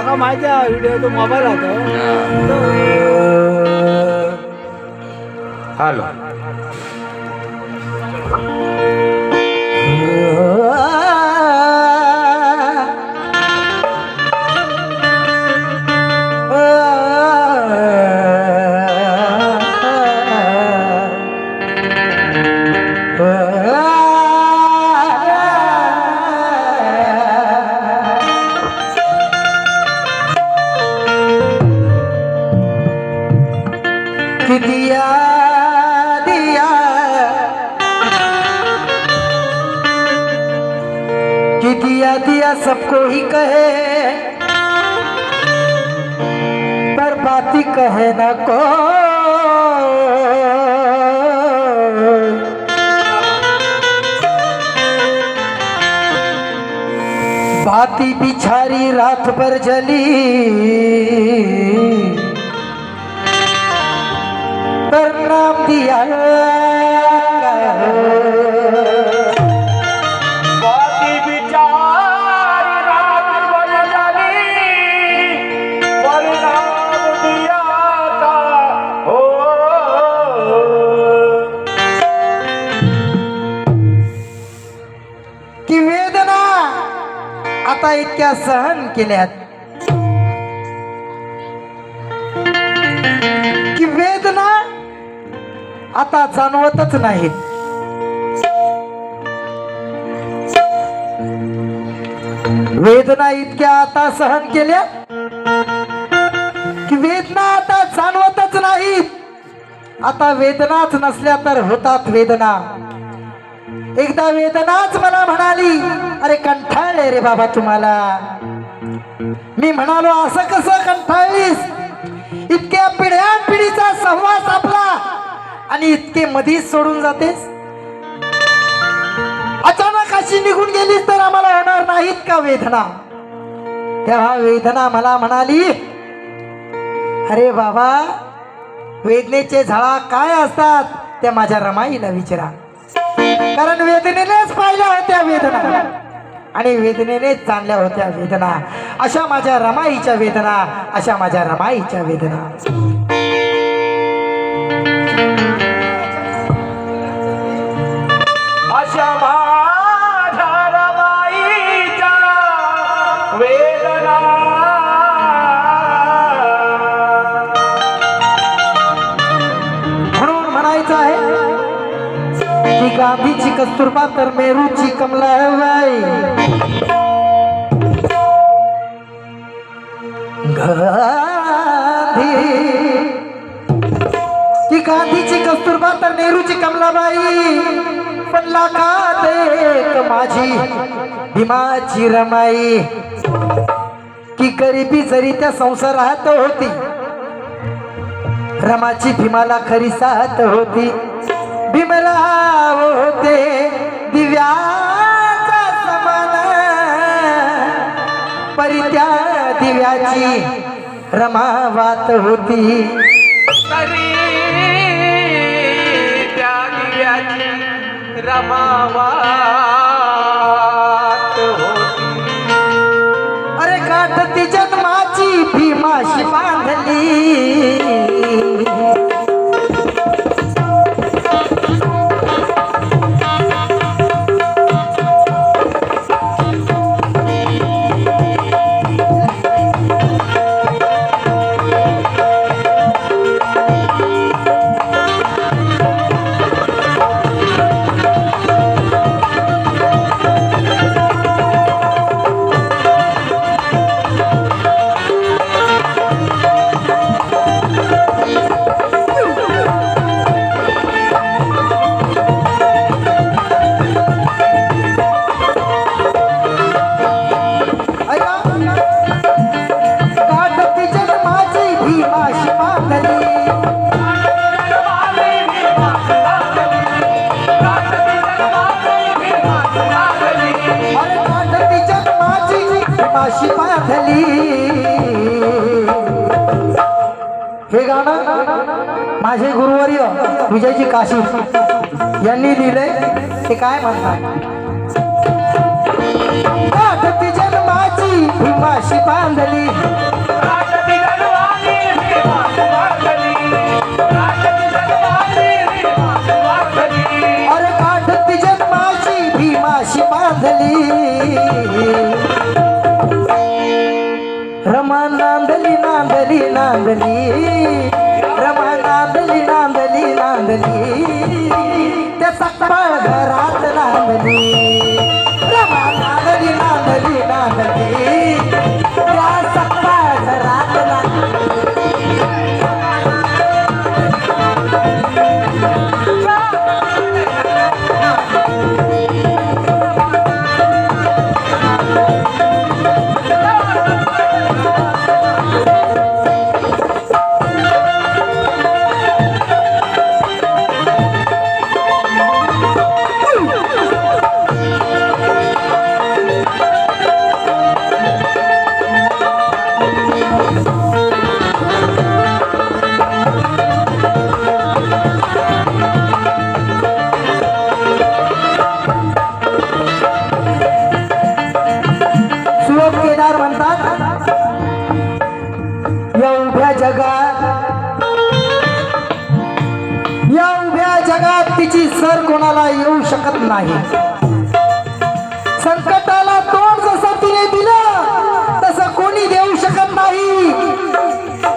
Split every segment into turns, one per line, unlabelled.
म्हाका माहिती आहे व्हिडिओ तो मोबाईल
कि दिया सबको ही कहे। पर बाती कहे ना को बाती बिछारी रात भर जली। पर नाम दिया त्या सहन केल्यात? की वेदना आता जाणवतच नाहीत वेदना इतक्या आता सहन केल्या? की वेदना आता जाणवतच नाहीत आता वेदनाच नसल्या तर होतात वेदना. एकदा वेदनाच मला म्हणाली अरे कंठाळले रे बाबा तुम्हाला. मी म्हणालो असं कसं कंठाळलीस इतक्या पिढ्या पिढीचा सहवास आपला आणि इतके मधीच सोडून जातेस? अचानक अशी निघून गेलीस तर आम्हाला होणार नाहीत का वेदना. तेव्हा वेदना मला म्हणाली अरे बाबा वेदनेचे झळा काय असतात त्या माझ्या रमाईला विचारा. कारण वेदनेनेच पाहिल्या होत्या वेदना. आणि वेदनेनेच जाणल्या होत्या वेदना. अशा माझ्या रमाईच्या वेदना अशा माझ्या रमाईच्या वेदना. कस्तुरबा तर मेरूची कमला बाई. गांधी. की गांधीची कस्तुरबा तर नेहरूची कमलाबाई. पण लाखात एक माझी भीमाची रमाई. की गरिबी जरी त्या संसारात होती रमाची भीमाला खरी साथ होती. होते दिव्याचा समान. परी त्या दिव्याची रमावात होती.
तरी त्या दिव्याची रमावात होती.
अरे काटती जन्माची भीमाशी बांधली काशी. यांनी लिहिलंय ते काय म्हणतात? जन्माची माशी बांधली.
राजती गलवाली भीमा सुवार्धनी राजती गलवाली भीमा सुवार्धनी
अरे भीमाशी बांधली. रमा नांदली नांदली नांदली. रमा नांदली नांदली. नांदली त्या सकपाळ घरात नांदली. रमा नांदली नांदली नांदली. तिची कोणाला येऊ शकत नाही. संकटाला तोंड जसं तिने दिलं तसं कोणी देऊ शकत नाही.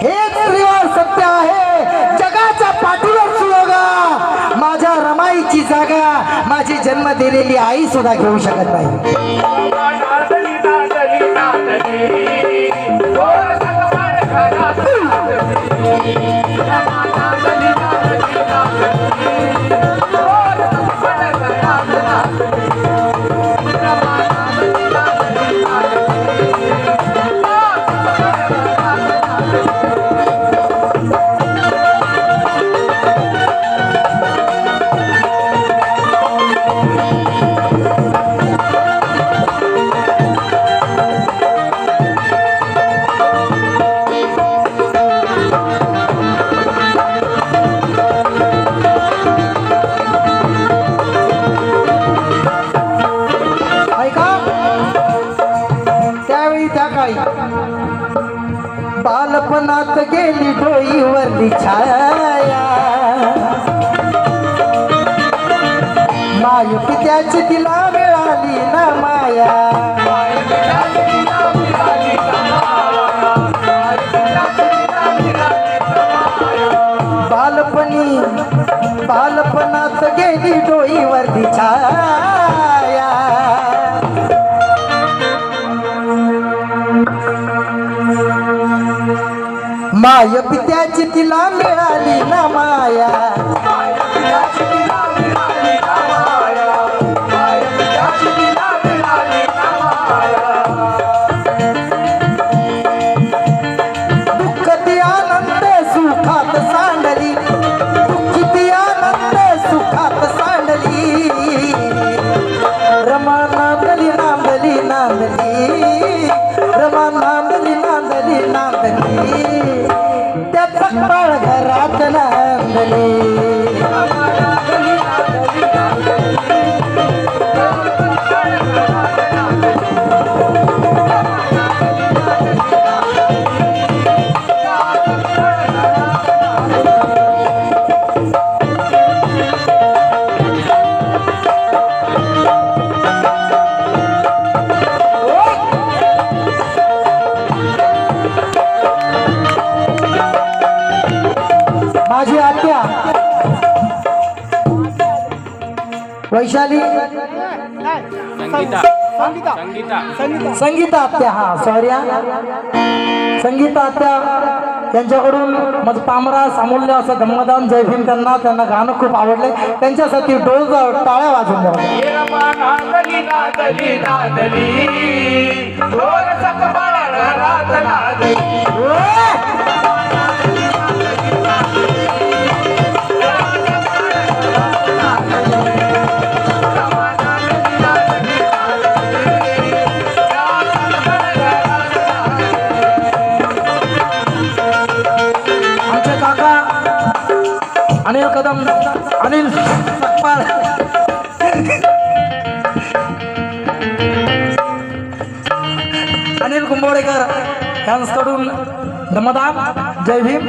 हेच रिवाज सत्य आहे जगाच्या पाठीवर सुयोगा माझ्या रमाईची जागा माझी जन्म दिलेली आई सुद्धा घेऊ शकत नाही. माय पित्याची तिला मिळाली ना माया.
संगीता संगीता संगीता संगीता
संगीता आत्या हा सॉरी हा. संगीता आत्या त्यांच्याकडून मग पामरास अमूल्य असं धम्मदान जय भीम त्यांना त्यांना गाणं खूप आवडले त्यांच्यासाठी डोल टाळ्या वाजून द्या अनिल सकपाळ अनिल कुंभोडेकर यांकडून दमदाम जय भीम.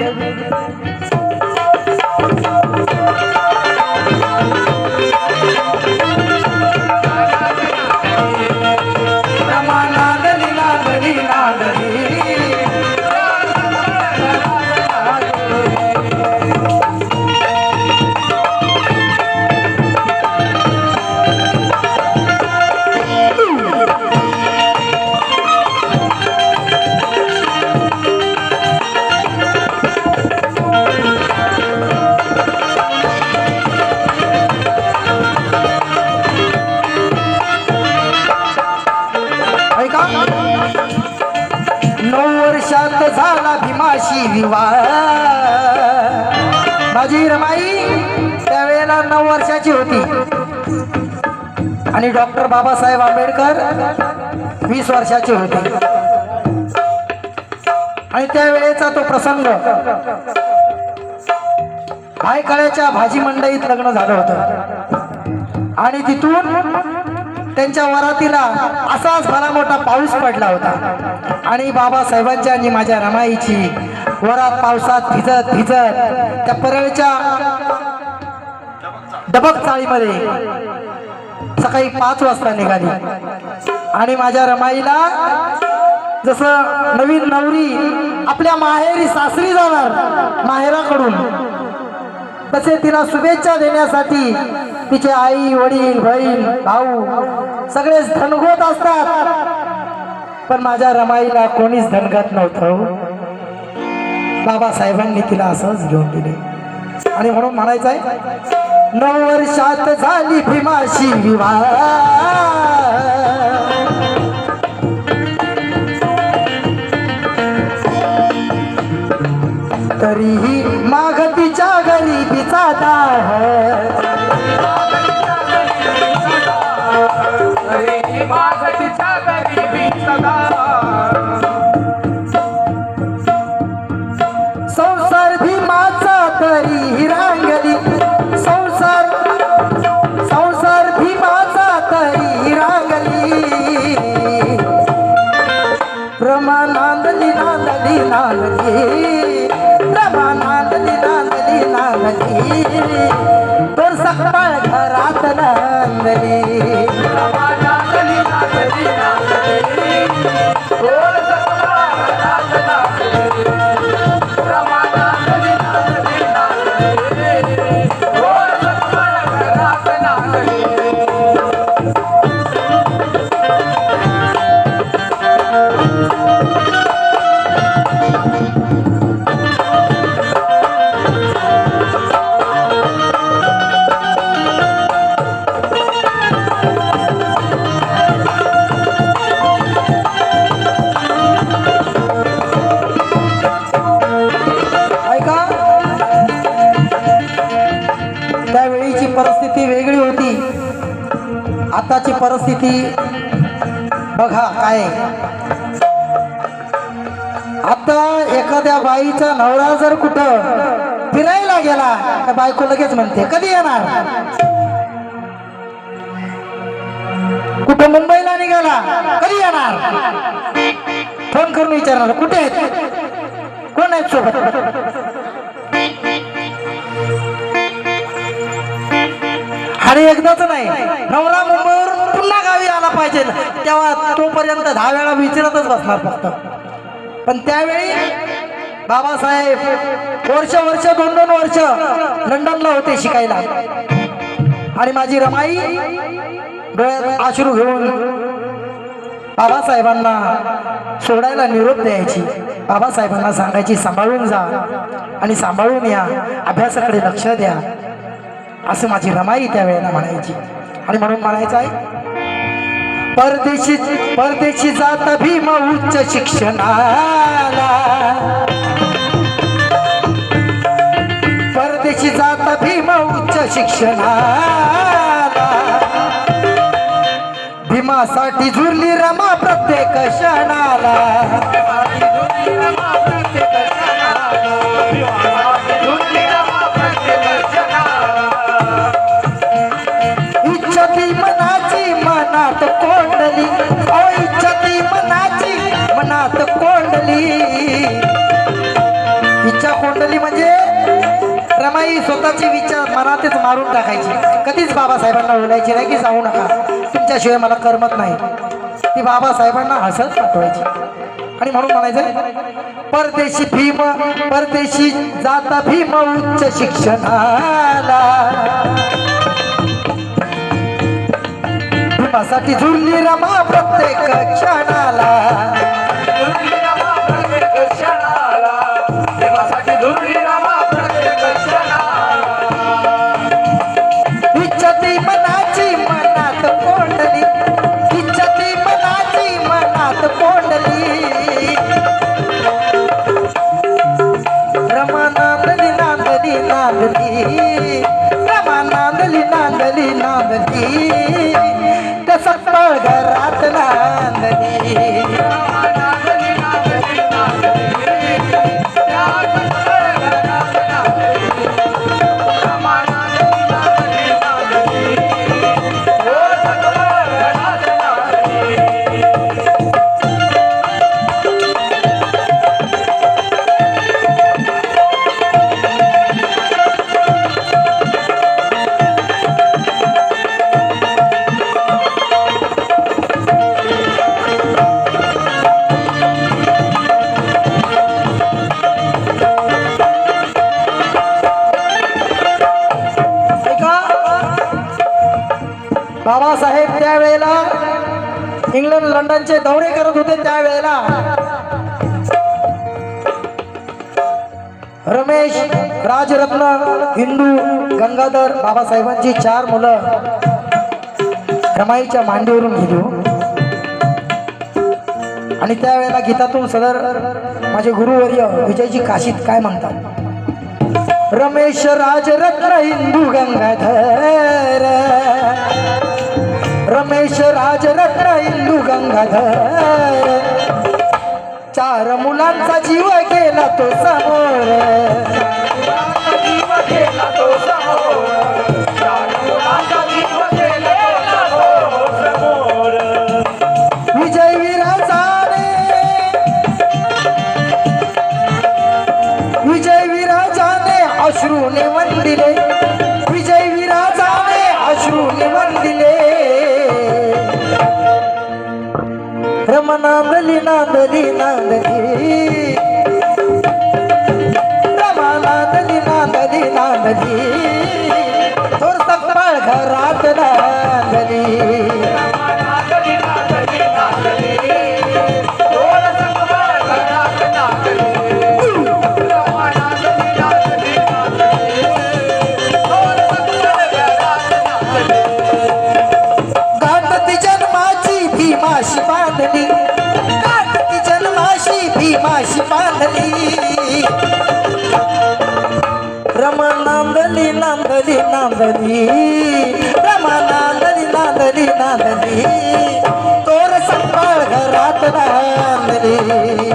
माशी विवाह. माझी रमाई त्यावेळेला नऊ वर्षाची होती. आणि डॉक्टर बाबासाहेब आंबेडकर वीस वर्षाचे होते. आणि त्यावेळेचा तो प्रसंग. भायकळ्याच्या भाजी मंडईत लग्न झालं होतं. आणि तिथून त्यांच्या वरातीला असाच भला मोठा पाऊस पडला होता. आणि बाबासाहेबांच्या आणि माझ्या रमाईची वरात पावसात भिजत भिजत त्या परळच्या डबक चाळीमध्ये सकाळी पाच वाजता निघाली. आणि माझ्या रमाईला जसं नवीन नवरी आपल्या माहेरी सासरी जाणार माहेराकडून तसे तिला शुभेच्छा देण्यासाठी तिचे आई वडील बहीण भाऊ सगळेच धनगोत असतात. पण माझ्या रमाईला कोणीच धनगत नव्हतं हो. बाबासाहेबांनी तिला असंच घेऊन दिले. आणि म्हणून म्हणायचं आहे नऊ वर्षात झाली भीमाशी विवाह. तरीही मागतीच्या गरीबीचा दाह. नांदली रमा नांदली नांदली नांदली तर सकाळ परिस्थिती बघा काय. आता एखाद्या बाईचा नवरा जर कुठं फिरायला गेला तर बायको लगेच म्हणते कधी येणार? कुठं मुंबईला निघाला कधी येणार? फोन करून विचारणार कुठे आहेत? कोण आहेत सोबत? आणि एकदाच नाही नवरा मुंबई पुन्हा गावी आला पाहिजे. तेव्हा तोपर्यंत दहा वेळा विचारतच बसणार फक्त. पण त्यावेळी बाबासाहेब वर्ष वर्ष दोन दोन वर्ष लंडनला होते शिकायला. आणि माझी रमाई डोळ्यात आश्रू घेऊन बाबासाहेबांना सोडायला निरोप द्यायची. बाबासाहेबांना सांगायची सांभाळून जा आणि सांभाळून या. अभ्यासाकडे लक्ष द्या. असं माझी रमाई त्यावेळेला म्हणायची. आणि म्हणून म्हणायचं आहे परदेशी परदेशी जात भीम उच्च शिक्षणाला. परदेशी जात भीम उच्च शिक्षणाला. भीमासाठी झुरली रमा प्रत्येक क्षणाला. इच्छा कोंडली म्हणजे रमाई स्वतःचे विचार मनातच मारून टाकायची. कधीच बाबासाहेबांना बोलायची नाही की जाऊ नका. तुमच्याशिवाय मला करमत नाही. ती बाबासाहेबांना हसत पाठवायची. आणि म्हणून म्हणायचं परदेशी भीम परदेशी जाता भीम उच्च शिक्षणाला. भीमासाठी झुरली रमा प्रत्येक क्षणाला. इंग्लंड दौरे करत होते त्यावेळेला. रमेश राजरत्न हिंदू गंगाधर बाबासाहेबांची चार मुलं रमाईच्या मांडीवरून गेली हो. आणि त्यावेळेला गीतातून सदर माझे गुरुवर्य विजयजी काशीत काय म्हणतात? रमेश राजरत्न हिंदू गंगाधर रमेश राजरत्न इंदू गंगाधर. चार मुलांचा जीव गेला तो समोर. गाठती जन्माची भीमाशी बांधली गाठती जन्माशी भीमाशी बांधली रमा नांदली नांदली नांदली रमा नांदली नांदली नांदली तोर संभाळ घरात नांदली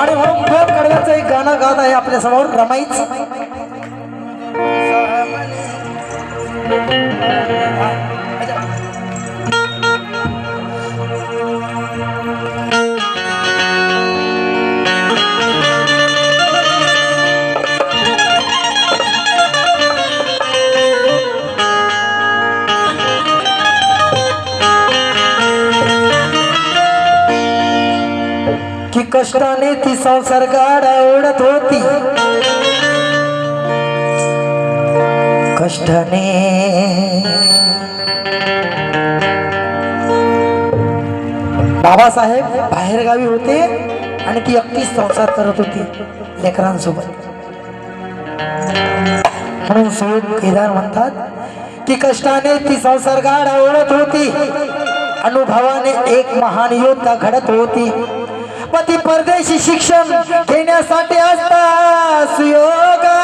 आणि म्हणून कडव्याचं एक गाणं गात आहे आपल्यासमोर रमाईच. कष्टाने ती संसार गाडा ओढत होती. कष्टाने बाबासाहेब बाहेरगावी होते आणि ती एकटीच संसार करत होती लेकरांसोबत. म्हणून सय्यद केदार म्हणतात की कष्टाने ती संसार गाड आवडत होती. अनुभवाने एक महान योद्धा घडत होती. व ती परदेशी शिक्षण घेण्यासाठी असता सुयोगा.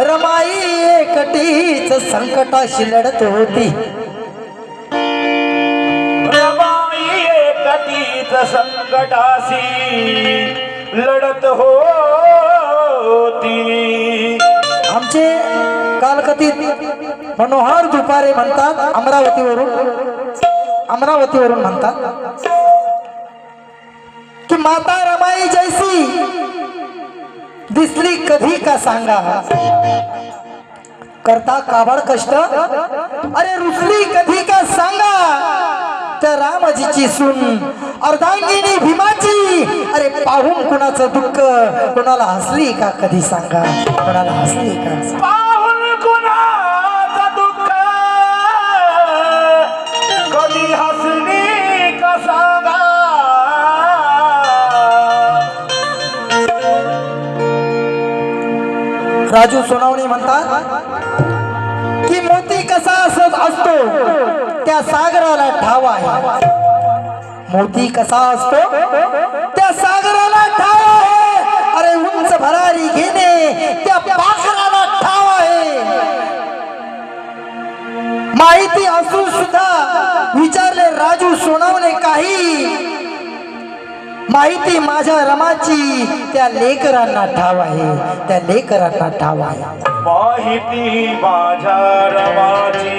रमाई एकटीच संकटाशी लढत होती.
रमाई एकटीच संकटाशी लढत होती.
आमचे कालकथित मनोहर दुपारे म्हणतात अमरावतीवरून अमरावतीवरून म्हणतात. की माता रमाई जैसी दिसली कधी का सांगा। करता काबड कष्ट। अरे रुसली कधी का सांगा। त्या रामजीची सून अर्धांगिनी भीमाची। अरे पाहून कुणाचं दुःख कोणाला हसली का कधी सांगा? कोणाला हसली का राजू सोनावणी म्हणतात की मोती कसा असत असतो त्या सागराला ठाव आहे. मोती कसा असतो त्या सागराला ठाव आहे. अरे उंच भरारी घेणे त्या पाखराला ठाव आहे. माहिती असून सुद्धा विचारले राजू सोनावणे माहिती माझ्या रमाची. त्या लेकरांना ठाव आहे. त्या लेकरांना ठाव आहे.
माहिती माझ्या रमाची.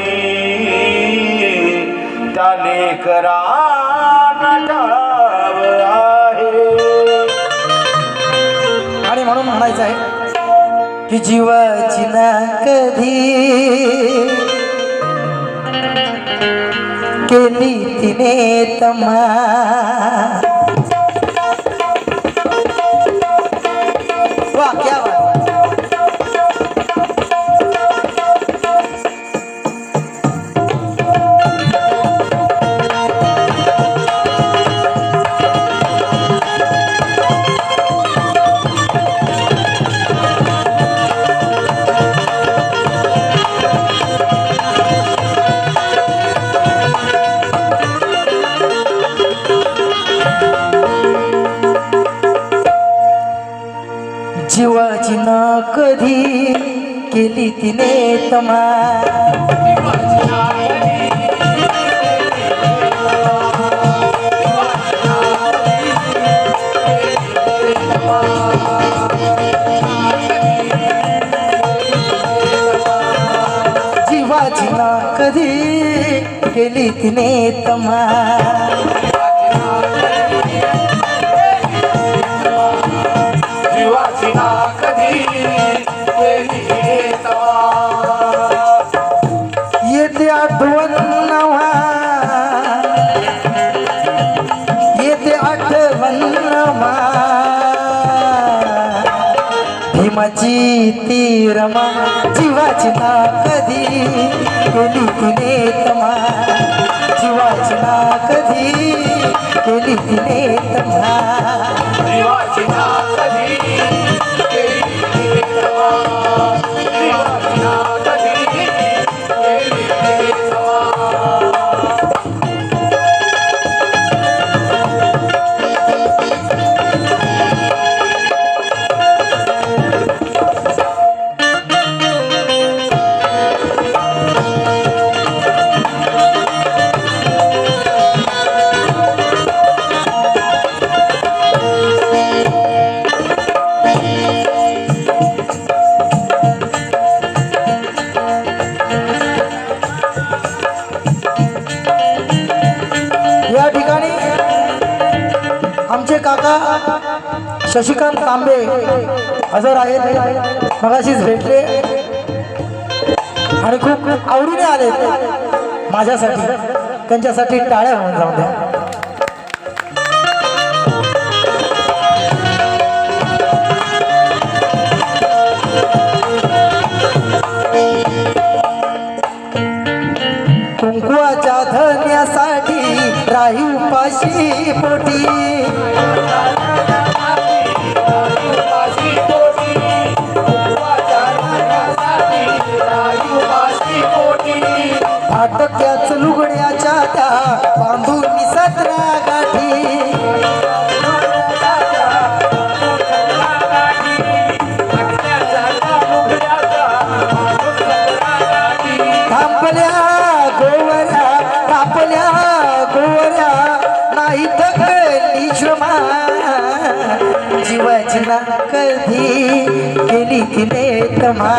त्या लेकरांना ठाव आहे.
आणि म्हणून म्हणायचं आहे की जीवाची ना कधी केली तिने तमा. केली तिने तमा जीवाची ना कधी केली तिने तमा
जीवाची ना कधी केली
तिने तमा जीवाची ना कधी केली तिने तमा
जीवाची ना
हजर आहेत. मगाशीच भेटले. आणि खूप आवडीने आले माझ्यासाठी. त्यांच्यासाठी टाळ्या होऊन जाऊ द्या. शिकले कमा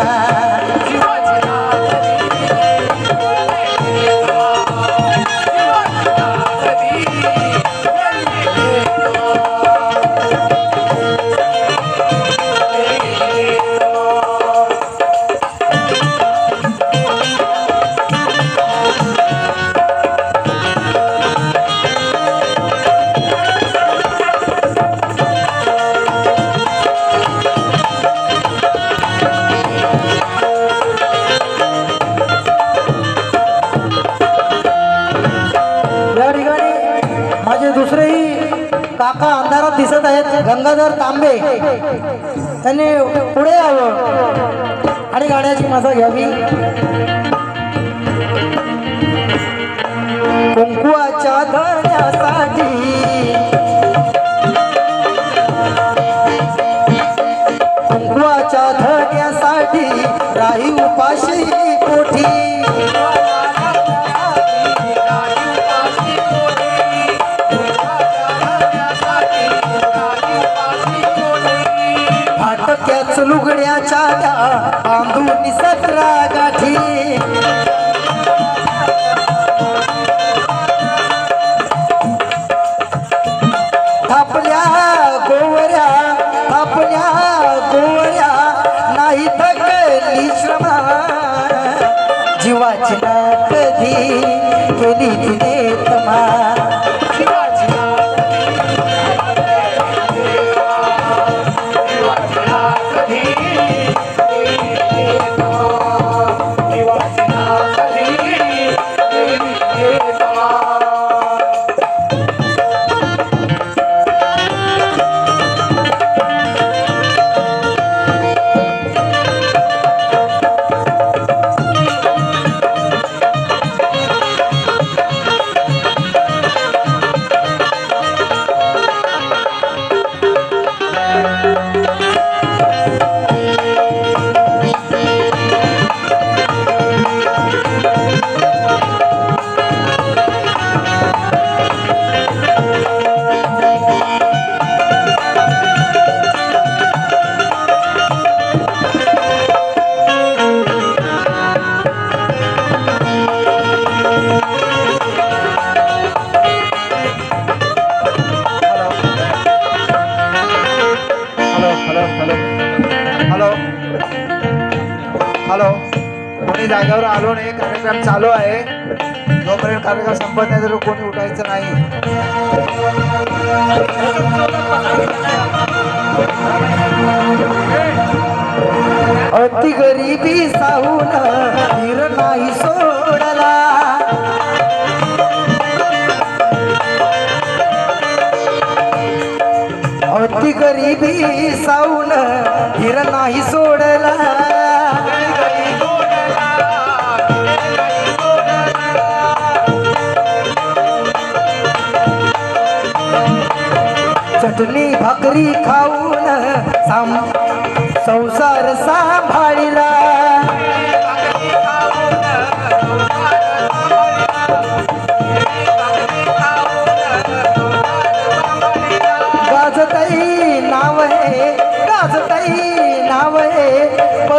राहण्यासाठी राही उपाशी
तालुका संपत्ती कोणी उठायचं नाही.
अति गरीबी साहून हिर नाही सोडला. अति गरीबी साहून हिर नाही सोडला. भाकरी खाऊन संसार सांभाळीला.